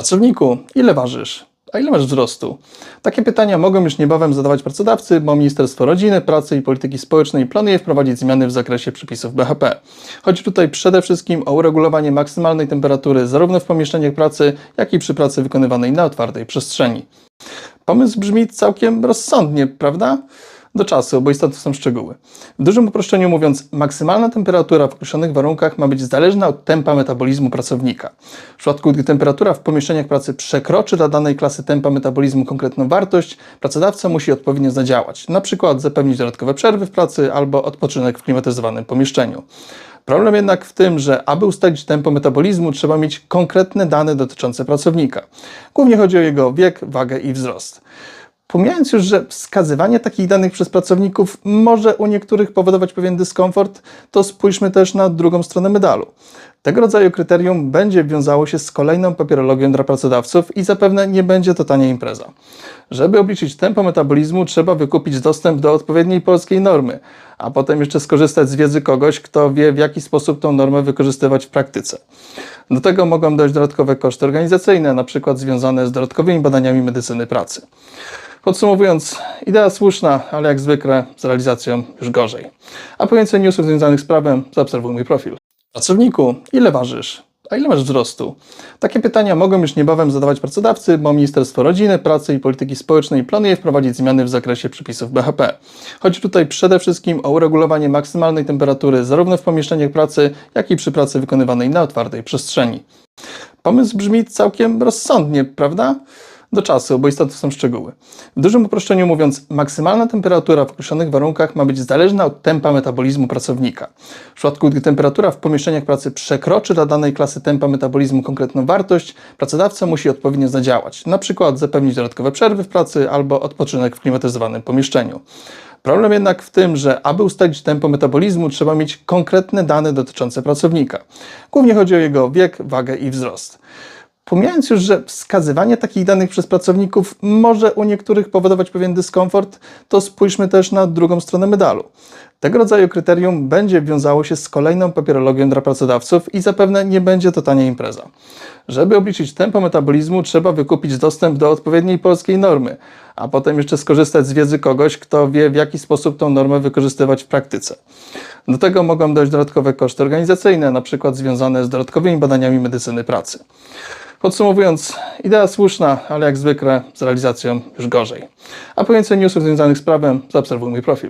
Pracowniku, ile ważysz? A ile masz wzrostu? Takie pytania mogą już niebawem zadawać pracodawcy, bo Ministerstwo Rodziny, Pracy i Polityki Społecznej planuje wprowadzić zmiany w zakresie przepisów BHP. Chodzi tutaj przede wszystkim o uregulowanie maksymalnej temperatury zarówno w pomieszczeniach pracy, jak i przy pracy wykonywanej na otwartej przestrzeni. Pomysł brzmi całkiem rozsądnie, prawda? Do czasu, bo istotne są szczegóły. W dużym uproszczeniu mówiąc, maksymalna temperatura w określonych warunkach ma być zależna od tempa metabolizmu pracownika. W przypadku, gdy temperatura w pomieszczeniach pracy przekroczy dla danej klasy tempa metabolizmu konkretną wartość, pracodawca musi odpowiednio zadziałać, na przykład zapewnić dodatkowe przerwy w pracy albo odpoczynek w klimatyzowanym pomieszczeniu. Problem jednak w tym, że aby ustalić tempo metabolizmu, trzeba mieć konkretne dane dotyczące pracownika. Głównie chodzi o jego wiek, wagę i wzrost. Pomijając już, że wskazywanie takich danych przez pracowników może u niektórych powodować pewien dyskomfort, to spójrzmy też na drugą stronę medalu. Tego rodzaju kryterium będzie wiązało się z kolejną papierologią dla pracodawców i zapewne nie będzie to tania impreza. Żeby obliczyć tempo metabolizmu, trzeba wykupić dostęp do odpowiedniej polskiej normy, a potem jeszcze skorzystać z wiedzy kogoś, kto wie, w jaki sposób tą normę wykorzystywać w praktyce. Do tego mogą dojść dodatkowe koszty organizacyjne, przykład związane z dodatkowymi badaniami medycyny pracy. Podsumowując, idea słuszna, ale jak zwykle z realizacją już gorzej. A po więcej newsów związanych z prawem zaobserwuj mój profil. Pracowniku, ile ważysz? A ile masz wzrostu? Takie pytania mogą już niebawem zadawać pracodawcy, bo Ministerstwo Rodziny, Pracy i Polityki Społecznej planuje wprowadzić zmiany w zakresie przepisów BHP. Chodzi tutaj przede wszystkim o uregulowanie maksymalnej temperatury zarówno w pomieszczeniach pracy, jak i przy pracy wykonywanej na otwartej przestrzeni. Pomysł brzmi całkiem rozsądnie, prawda? Do czasu, bo istotne są szczegóły. W dużym uproszczeniu mówiąc, maksymalna temperatura w określonych warunkach ma być zależna od tempa metabolizmu pracownika. W przypadku, gdy temperatura w pomieszczeniach pracy przekroczy dla danej klasy tempa metabolizmu konkretną wartość, pracodawca musi odpowiednio zadziałać, na przykład zapewnić dodatkowe przerwy w pracy albo odpoczynek w klimatyzowanym pomieszczeniu. Problem jednak w tym, że aby ustalić tempo metabolizmu, trzeba mieć konkretne dane dotyczące pracownika. Głównie chodzi o jego wiek, wagę i wzrost. Pomijając już, że wskazywanie takich danych przez pracowników może u niektórych powodować pewien dyskomfort, to spójrzmy też na drugą stronę medalu. Tego rodzaju kryterium będzie wiązało się z kolejną papierologią dla pracodawców i zapewne nie będzie to tania impreza. Żeby obliczyć tempo metabolizmu, trzeba wykupić dostęp do odpowiedniej polskiej normy, a potem jeszcze skorzystać z wiedzy kogoś, kto wie, w jaki sposób tą normę wykorzystywać w praktyce. Do tego mogą dojść dodatkowe koszty organizacyjne, przykład związane z dodatkowymi badaniami medycyny pracy. Podsumowując, idea słuszna, ale jak zwykle z realizacją już gorzej. A po więcej newsów związanych z prawem zaobserwuj mój profil.